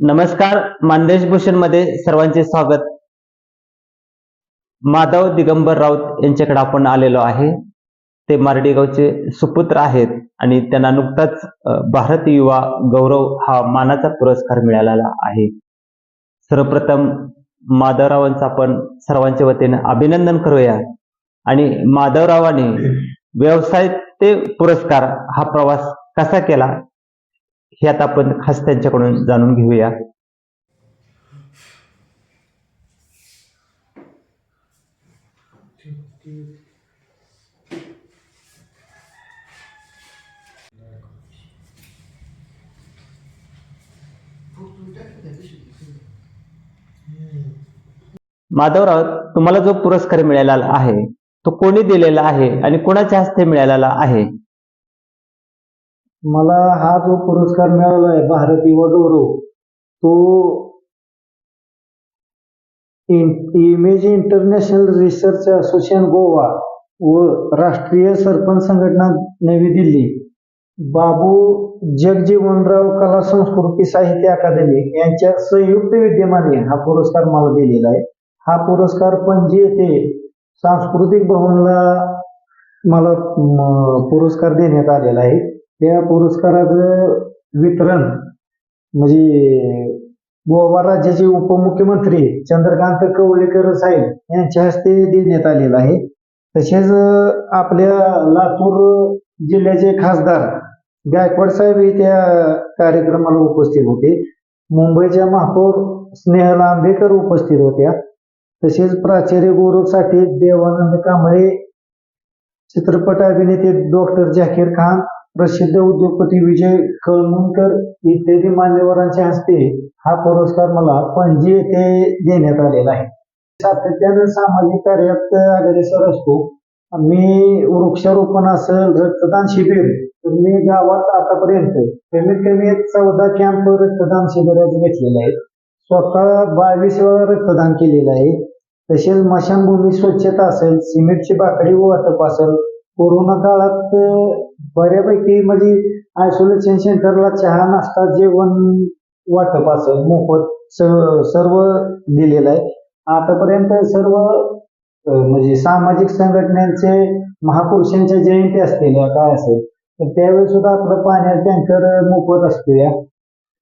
नमस्कार मानदेश भूषणमध्ये सर्वांचे स्वागत. माधव दिगंबर राऊत यांच्याकडे आपण आलेलो आहे. ते मारडी गावचे सुपुत्र आहेत आणि त्यांना नुकताच भारत युवा गौरव हा मानाचा पुरस्कार मिळालेला आहे. सर्वप्रथम माधवरावांचं आपण सर्वांच्या वतीने अभिनंदन करूया. आणि माधवरावांनी व्यवसाय ते पुरस्कार हा प्रवास कसा केला? हे आता आपण खास त्यांच्याकडून जाणून घेऊया. माधवराव तुम्हाला जो पुरस्कार मिळालेला आहे तो कोणी दिलेला आहे आणि कोणाच्या हस्ते मिळालेला आहे? मला हा जो पुरस्कार मिळाला आहे भारत युवा गौरव तो image international research association Goa व राष्ट्रीय सरपंच संघटना नवी दिल्ली. बाबू जगजीवनराव कला संस्कृती साहित्य अकादमी यांच्या संयुक्त विद्यमाने हा पुरस्कार मला दिलेला आहे. हा पुरस्कार पणजी येथे सांस्कृतिक भवनला मला पुरस्कार देण्यात आलेला आहे. त्या पुरस्काराचं वितरण म्हणजे गोवा राज्याचे उपमुख्यमंत्री चंद्रकांत कवळेकर साहेब यांच्या हस्ते देण्यात आलेलं आहे. तसेच आपल्या लातूर जिल्ह्याचे खासदार गायकवाड साहेब हे त्या कार्यक्रमाला उपस्थित होते. मुंबईच्या महापौर स्नेहल आंबेकर उपस्थित होत्या. तसेच प्राचार्य गौरव देवानंद कांबळे चित्रपट अभिनेते डॉक्टर जाकीर खान प्रसिद्ध उद्योगपती विजय कळमुणकर इत्यादी मान्यवरांच्या हस्ते हा पुरस्कार मला पणजी येथे देण्यात आलेला आहे. सातत्यानं सामाजिक कार्यात अग्रेसर असतो. मी वृक्षारोपण असेल रक्तदान शिबिर मी गावात आतापर्यंत कमीत कमी एक चौदा कॅम्प रक्तदान शिबिराचे घेतलेले आहेत. स्वतः बावीस वेळा रक्तदान केलेलं आहे. तसेच स्मशानभूमी स्वच्छता असेल सिमेंटची बाकडी वाटप असेल कोरोना काळात बऱ्यापैकी म्हणजे आयसोलेशन सेंटरला चहा नाश्ता जेवण वाटप असं मोफत सर्व दिलेलं आहे. आतापर्यंत सर्व म्हणजे सामाजिक संघटनांचे महापुरुषांच्या जयंती असतील काय असेल तर त्यावेळी सुद्धा आपलं पाण्याचा टँकर मोफत असतो या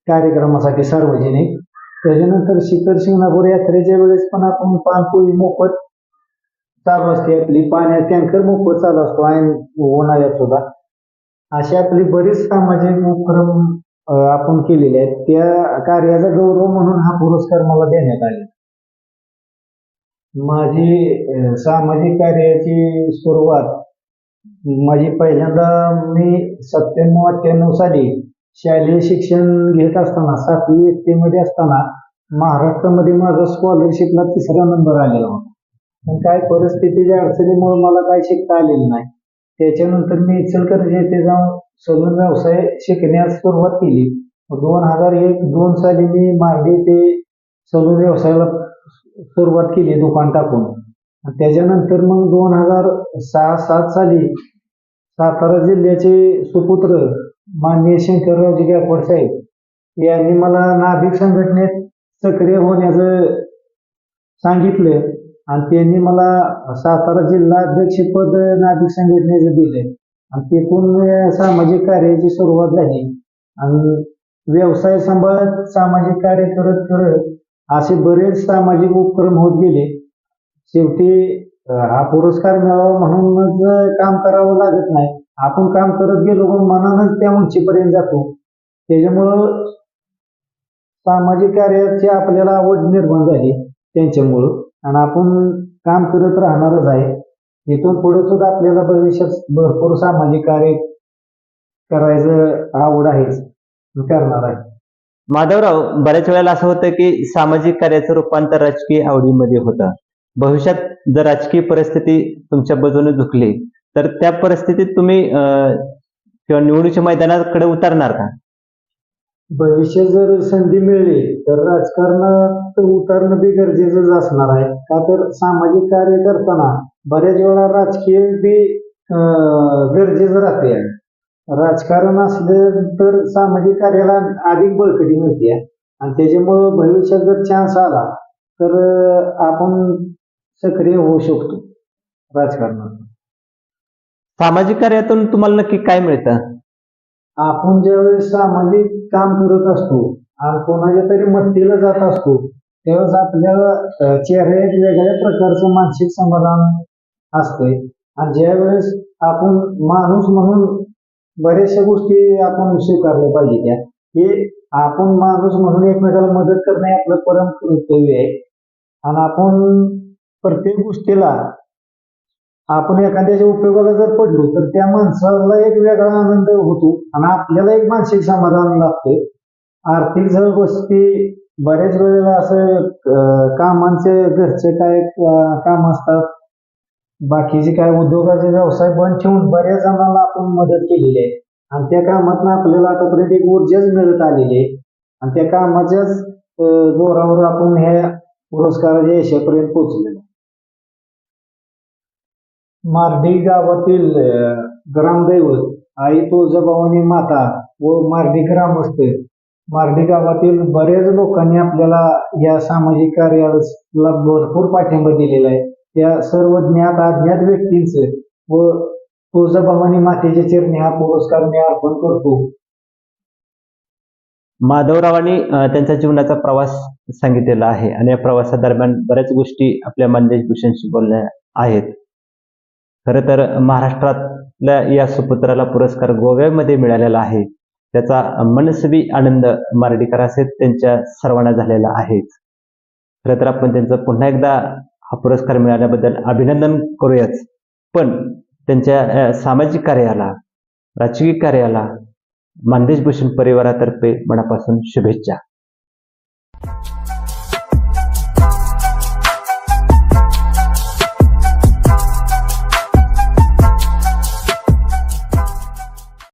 कार्यक्रमासाठी सार्वजनिक. त्याच्यानंतर शिखर शिंगणापूर यात्रेच्या वेळेस पण आपण पाणपोळी मोफत चालू असते आपली पाण्या टँकर मोफत चालू असतो आणि उन्हाळ्यात सुद्धा. अशी आपली बरीच सामाजिक उपक्रम आपण केलेले आहेत. त्या कार्याचा गौरव म्हणून हा पुरस्कार मला देण्यात आला माझी सामाजिक कार्याची सुरुवात माझी पहिल्यांदा मी सत्त्याण्णव अठ्ठ्याण्णव साली शालेय शिक्षण घेत असताना सातवी एसटी मध्ये असताना महाराष्ट्रामध्ये माझा स्कॉलरशिपला तिसरा नंबर आलेला होता. पण काय परिस्थितीच्या अडचणीमुळे मला काय शिकता आलेलं नाही. त्याच्यानंतर मी इचलकरंजी येथे जाऊन सलून व्यवसाय शिकण्यास सुरुवात केली. दोन हजार एक दोन साली मी मार्गे ते सलून व्यवसायाला सुरुवात केली दुकान टाकून. त्याच्यानंतर मग दोन हजार सहा सात साली सातारा जिल्ह्याचे सुपुत्र माननीय शंकररावजी गायकवाड साहेब यांनी मला नाभिक संघटनेत सक्रिय होण्याचं सांगितलं. आणि त्यांनी मला सातारा जिल्हा अध्यक्षपद नागरिक संघटनेचं दिले आणि तिथून सामाजिक कार्याची सुरुवात झाली. आणि व्यवसाय सांभाळत सामाजिक कार्य करत करत असे बरेच सामाजिक उपक्रम होत गेले. शेवटी हा पुरस्कार मिळावा म्हणूनच काम करावं लागत नाही. आपण काम करत गेलो पण मनानच त्या उंचीपर्यंत जातो. त्याच्यामुळं सामाजिक कार्याची आपल्याला आवड निर्माण झाली. त्यांच्यामुळं. आणि आपण काम करत राहणारच आहे. इथून पुढे सुद्धा आपल्याला भविष्यात भरपूर सामाजिक कार्य करायचं आवड आहेच करणार आहे. माधवराव बऱ्याच वेळेला असं होतं की सामाजिक कार्याचं रूपांतर राजकीय आवडीमध्ये होतं. भविष्यात जर राजकीय परिस्थिती तुमच्या बाजूने झुकली तर त्या परिस्थितीत तुम्ही अं, किंवा निवडणुकीच्या मैदानाकडे उतरणार का? भविष्य जर संधी मिळली तर राजकारणात उतरणं बी गरजेचंच असणार आहे. का तर सामाजिक कार्य करताना बऱ्याच वेळा राजकीय बी गरजेचं राहते. राजकारण असलं तर सामाजिक कार्याला अधिक बळकटी मिळते. आणि त्याच्यामुळं भविष्यात जर चान्स आला तर आपण सक्रिय होऊ शकतो राजकारणात. सामाजिक कार्यातून तुम्हाला नक्की काय मिळतं? आपण ज्यावेळेस सामाजिक काम करत असतो आणि कोणाच्या तरी मट्टीला जात असतो त्यावेळेस आपल्या चेहऱ्यात वेगळ्या प्रकारचं मानसिक समाधान असतंय. आणि ज्यावेळेस आपण माणूस म्हणून बऱ्याचशा गोष्टी आपण स्वीकारल्या पाहिजे त्या. हे आपण माणूस म्हणून एकमेकाला मदत करणे आपलं परम कर्तव्य आहे. आणि आपण प्रत्येक गोष्टीला आपण एखाद्याच्या उपयोगाला जर पडलो तर त्या माणसाला एक वेगळा आनंद होतो आणि आपल्याला एक मानसिक समाधान लागते आर्थिक जर गोष्टी बऱ्याच वेळेला असं कामांचे घरचे काय काम असतात. बाकीचे काय उद्योगाचे व्यवसाय बंद ठेवून बऱ्याच जणांना आपण मदत केलेली आहे. आणि त्या कामातून आपल्याला आतापर्यंत एक ऊर्जाच मिळत आलेली आहे. आणि त्या कामाच्याच जोरावर आपण ह्या पुरस्काराच्या यशापर्यंत पोहोचलेलो मार्डी गावातील ग्रामदैवत आई तुळजाभवानी माता व मार्डी ग्रामस्थ मार्डी गावातील बऱ्याच लोकांनी आपल्याला या सामाजिक कार्याला भरपूर पाठिंबा दिलेला आहे. त्या सर्व ज्ञात अज्ञात व्यक्तींचं व तुळजाभवानी मातेच्या चरणी हा पुरस्कार मी अर्पण करतो. माधवरावांनी त्यांच्या जीवनाचा प्रवास सांगितलेला आहे. आणि या प्रवासादरम्यान बऱ्याच गोष्टी आपल्या मंदेश भूषणशी बोलल्या आहेत. खरं तर महाराष्ट्रातल्या या सुपुत्राला पुरस्कार गोव्यामध्ये मिळालेला आहे. त्याचा मनस्वी आनंद मार्डीकर असेल त्यांच्या सर्वांना झालेला आहेच. खरं तर आपण त्यांचं पुन्हा एकदा हा पुरस्कार मिळाल्याबद्दल अभिनंदन करूयाच. पण त्यांच्या सामाजिक कार्याला राजकीय कार्याला मानदेश भूषण परिवारातर्फे मनापासून शुभेच्छा.